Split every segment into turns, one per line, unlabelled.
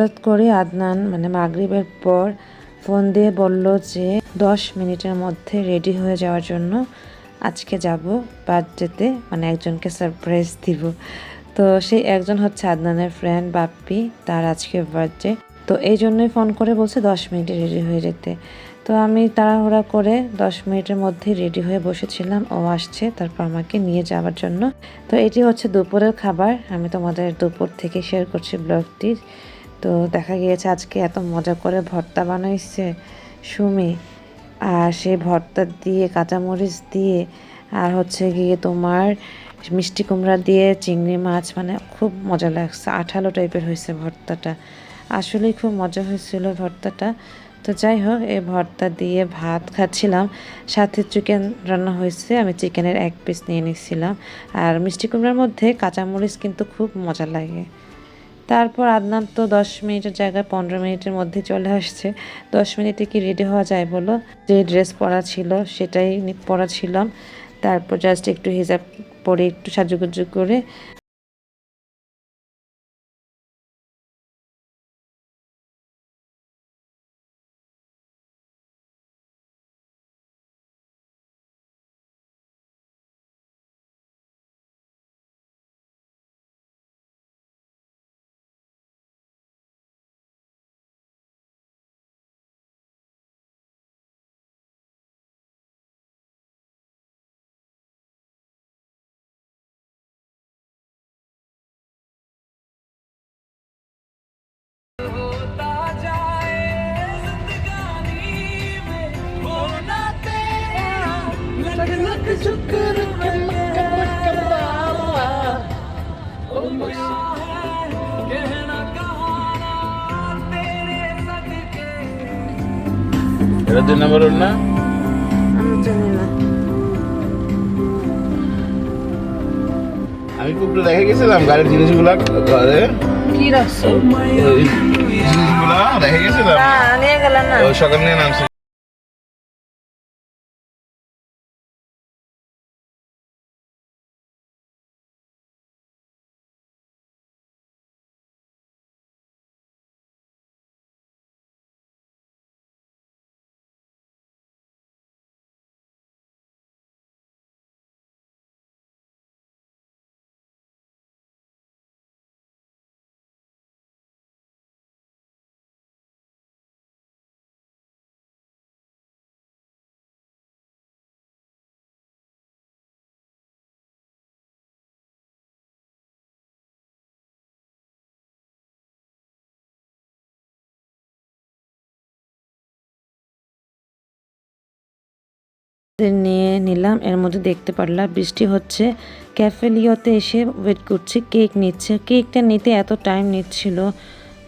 হঠাৎ করে আদনান মানে মাগরিবের পর ফোন দিয়ে বলল যে, দশ মিনিটের মধ্যে রেডি হয়ে যাওয়ার জন্য আজকে যাব বার্থডেতে মানে একজনকে সারপ্রাইজ দিব। তো সেই একজন হচ্ছে আদনানের ফ্রেন্ড বাপ্পি, তার আজকে বার্থডে তো এই জন্যই ফোন করে বলছে, দশ মিনিটে রেডি হয়ে যেতে। তো আমি তাড়াহুড়া করে দশ মিনিটের মধ্যে রেডি হয়ে বসেছিলাম, ও আসছে, তারপর আমাকে নিয়ে যাওয়ার জন্য। তো এটি হচ্ছে দুপুরের খাবার, আমি তোমাদের দুপুর থেকে শেয়ার করছি ব্লগটি তো দেখা গিয়েছে আজকে এত মজা করে ভর্তা বানাইছে সুমি, আর সেই ভর্তা দিয়ে, কাঁচামরিচ দিয়ে, আর হচ্ছে গিয়ে তোমার মিষ্টি কুমড়া দিয়ে চিংড়ি মাছ মানে খুব মজা লাগছে, আঠালো টাইপের হয়েছে ভর্তাটা। আসলেই খুব মজা হয়েছিল ভর্তাটা। তো যাই হোক, এই ভর্তা দিয়ে ভাত খাচ্ছিলাম, সাথে চিকেন রান্না হয়েছে, আমি চিকেনের এক পিস নিয়ে নিচ্ছিলাম। আর মিষ্টি কুমড়ার মধ্যে কাঁচামরিচ কিন্তু খুব মজা লাগে। তারপর আদনান তো দশ মিনিটের জায়গায় পনেরো মিনিটের মধ্যে চলে আসছে। দশ মিনিটে কি রেডি হওয়া যায় বলো? যে ড্রেস পরা ছিল সেটাই পরা ছিলাম। তারপর জাস্ট একটু হিজাব পরে একটু সাজুগুজু করে
এটা দুই নম্বর না?
আমি
খুব দেখে গেছিলাম গাড়ির জিনিসগুলা ঘরে।
কি রাখছো
জিনিসগুলা দেখে গেছিলাম। সকাল নিয়ে নামছি।
নিয়ে নিলাম। এর মধ্যে দেখতে পারলাম বৃষ্টি হচ্ছে। ক্যাফেলিওতে এসে ওয়েট করছি কেক নিচ্ছে। কেকটা নিতে এত টাইম নিচ্ছিল।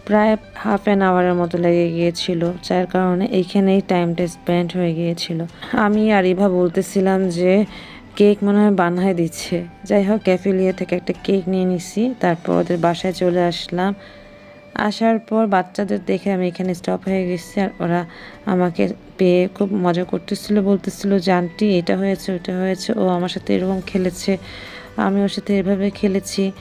প্রায় হাফ অ্যান আওয়ারের মতো লেগে গিয়েছিল, যার কারণে এইখানেই টাইমটা স্পেন্ড হয়ে গিয়েছিল। আমি আর ইভা বলতেছিলাম যে কেক মনে হয় বানায় দিচ্ছে। যাই হোক, ক্যাফেলিয়া থেকে একটা কেক নিয়ে নিছি, তারপর ওদের বাসায় চলে আসলাম। আসার পর বাচ্চাদের দেখে আমি এখানে স্টপ হয়ে গেছি আর ওরা আমাকে পেয়ে খুব মজা করতেছিল, বলতেছিল, যে এটা হয়েছে, ওটা হয়েছে, ও আমার সাথে এরকম খেলেছে, আমি ওর সাথে এভাবে খেলেছি।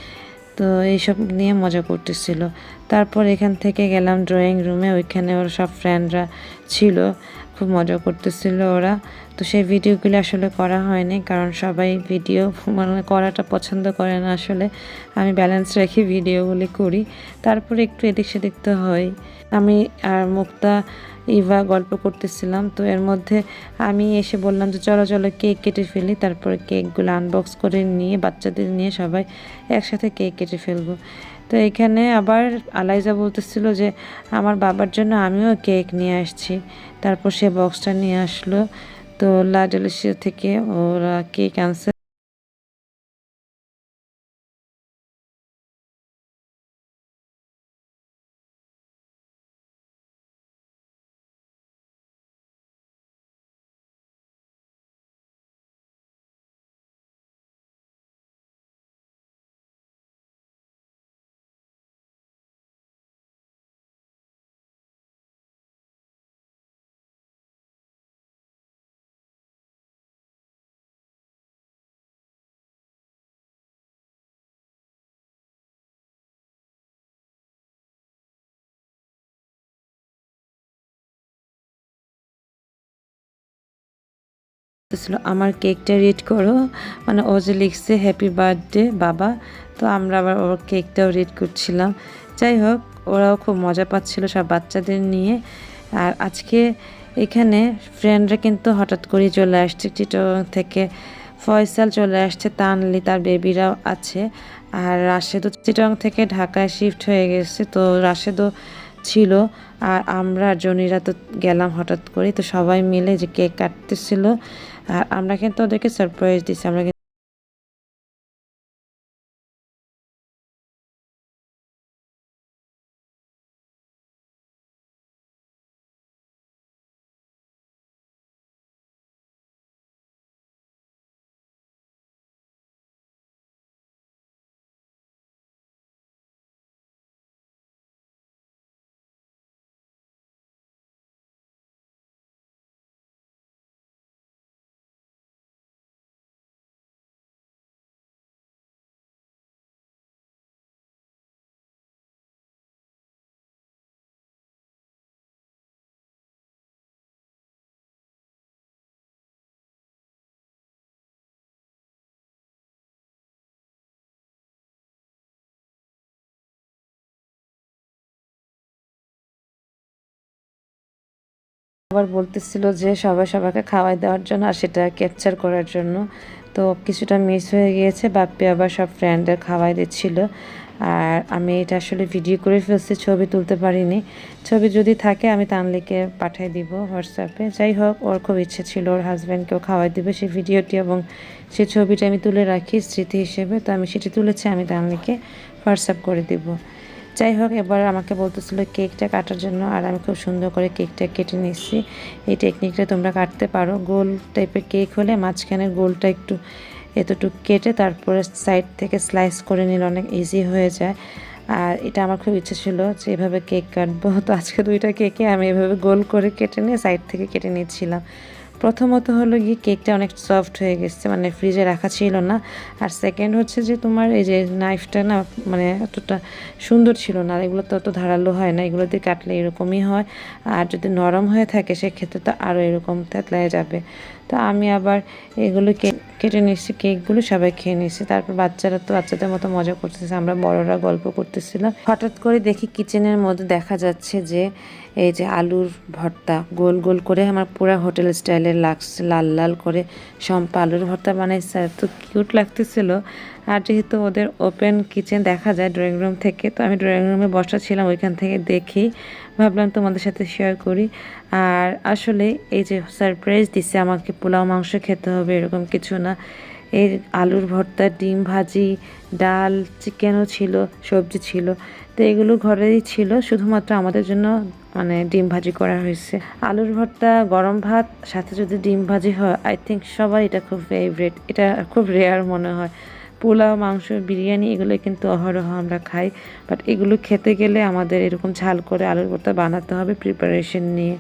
তো এইসব নিয়ে মজা করতেছিল। তারপর এখান থেকে গেলাম ড্রয়িং রুমে ওইখানে ওর সব ফ্রেন্ডরা ছিল। খুব মজা করতেছিল ওরা। তো সেই ভিডিওগুলি আসলে করা হয়নি, কারণ সবাই ভিডিও মানে করাটা পছন্দ করে না আসলে। আমি ব্যালেন্স রেখে ভিডিওগুলি করি, তারপরে একটু এদিক সেদিক তো হয়। আমি আর মুক্তা, ইভা গল্প করতেছিলাম, তো এর মধ্যে আমি এসে বললাম যে, চলো চলো, কেক কেটে ফেলি, তারপরে কেকগুলো আনবক্স করে নিয়ে, বাচ্চাদের নিয়ে সবাই একসাথে কেক কেটে ফেলব। তো এখানে আবার আলাইজা বলতেছিল যে, আমার বাবার জন্য আমিও কেক নিয়ে আসছি। তারপর সে বক্সটা নিয়ে আসলো। তো লাডেলসিয়া থেকে ওরা কেক আনছে। বলতেছিল, আমার কেকটা রিড করো। মানে ও যে লিখছে হ্যাপি বার্থডে বাবা। তো আমরা আবার ওর কেকটাও রিড করছিলাম। যাই হোক, ওরাও খুব মজা পাচ্ছিল সব বাচ্চাদের নিয়ে। আর আজকে এখানে ফ্রেন্ডরা কিন্তু হঠাৎ করে চলে আসছে চিটং থেকে। ফয়সাল চলে আসছে, তানলি তার বেবিরাও আছে। আর রাশেদও চিটং থেকে ঢাকায় শিফট হয়ে গেছে, তো রাশেদও ছিল। আর আমরা জনিরা তো গেলাম হঠাৎ করে তো সবাই মিলে যে কেক কাটতেছিল আর আমরা কিন্তু ওদেরকে সারপ্রাইজ দিচ্ছি আমরা আবার বলতেছিল যে সবাই সবাইকে খাওয়াই দেওয়ার জন্য আর সেটা ক্যাপচার করার জন্য। তো কিছুটা মিস হয়ে গিয়েছে, বাপ্পি আবার সব ফ্রেন্ডদের খাওয়াই দিচ্ছিল। আর আমি এটা আসলে ভিডিও করে ফেলছি, ছবি তুলতে পারিনি। ছবি যদি থাকে আমি তানলিকে পাঠিয়ে দিব হোয়াটসঅ্যাপে যাই হোক, ওর খুব ইচ্ছে ছিল, ওর হাজব্যান্ডকেও খাওয়াই দিবে সেই ভিডিওটি এবং সেই ছবিটা আমি তুলে রাখি স্মৃতি হিসেবে। তো আমি সেটি তুলেছি, আমি তানলিকে হোয়াটসঅ্যাপ করে দিব। যাই হোক, এবার আমাকে বলতেছিল কেকটা কাটার জন্য, আর আমি খুব সুন্দর করে কেকটা কেটে নিচ্ছি এই টেকনিকটা তোমরা কাটতে পারো। গোল টাইপের কেক হলে মাঝখানে গোলটা একটু এতটুকু কেটে তারপরে সাইড থেকে স্লাইস করে নিলে অনেক ইজি হয়ে যায়। আর এটা আমার খুব ইচ্ছে ছিল যে এভাবে কেক কাটবো। তো আজকে দুইটা কেকে আমি এভাবে গোল করে কেটে নিয়ে সাইড থেকে কেটে নিচ্ছিলাম। প্রথমত হলো গিয়ে কেকটা অনেক সফট হয়ে গেছে মানে ফ্রিজে রাখা ছিল না। আর সেকেন্ড হচ্ছে যে তোমার এই যে নাইফটা না মানে এতটা সুন্দর ছিল না, আর এগুলো তো অত ধারালো হয় না, এগুলো দিয়ে কাটলে এরকমই হয়। আর যদি নরম হয়ে থাকে, সেক্ষেত্রে তো আরও এরকম থেতলায় যাবে। তো আমি আবার এগুলো কেটে নিচ্ছি কেকগুলো সবাই খেয়ে নিচ্ছি তারপর বাচ্চারা তো বাচ্চাদের মতো মজা করতেছে, আমরা বড়রা গল্প করতেছিলাম। হঠাৎ করে দেখি কিচেনের মধ্যে দেখা যাচ্ছে যে, এই যে আলুর ভর্তা, গোল গোল করে আমার পুরো হোটেল স্টাইলের লাগছে, লাল লাল করে সম্পা আলুর ভর্তা বানাইছে, এত কিউট লাগতেছিল। আর যেহেতু ওদের ওপেন কিচেন দেখা যায় ড্রয়িং রুম থেকে, তো আমি ড্রয়িং রুমে বসা ছিলাম ওইখান থেকে দেখি। ভাবলাম তোমাদের সাথে শেয়ার করি। আর আসলে এই যে সারপ্রাইজ দিছে আমাকে, পোলাও, মাংস খেতে হবে এরকম কিছু না। এই আলুর ভর্তা, ডিম ভাজি, ডাল, চিকেনও ছিল, সবজি ছিল। তো এগুলো ঘরেই ছিল, শুধুমাত্র আমাদের জন্য মানে ডিম ভাজি করা হয়েছে। আলুর ভর্তা, গরম ভাত, সাথে যদি ডিম ভাজি হয় আই থিঙ্ক সবাই এটা খুব ফেভারিট এটা খুব রেয়ার মনে হয়। পোলাও, মাংস, বিরিয়ানি এগুলো কিন্তু অহরহ আমরা খাই। বাট এগুলো খেতে গেলে আমাদের এরকম ঝাল করে আলুর ভর্তা বানাতে হবে প্রিপারেশন নিয়ে।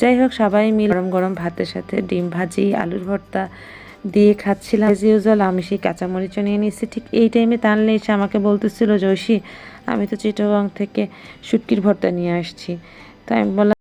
যাই হোক, সবাই মিলে গরম গরম ভাতের সাথে ডিম ভাজি, আলুর ভর্তা দিয়ে খাচ্ছিলাম। এজ ইউজুয়াল আমি সেই কাঁচামরিচও নিয়ে নিচ্ছি ঠিক এই টাইমে টানলে এসে আমাকে বলতেছিল, জয়সী, আমি তো চিটাগং থেকে শুটকির ভর্তা নিয়ে আসছি। তাই আমি বললাম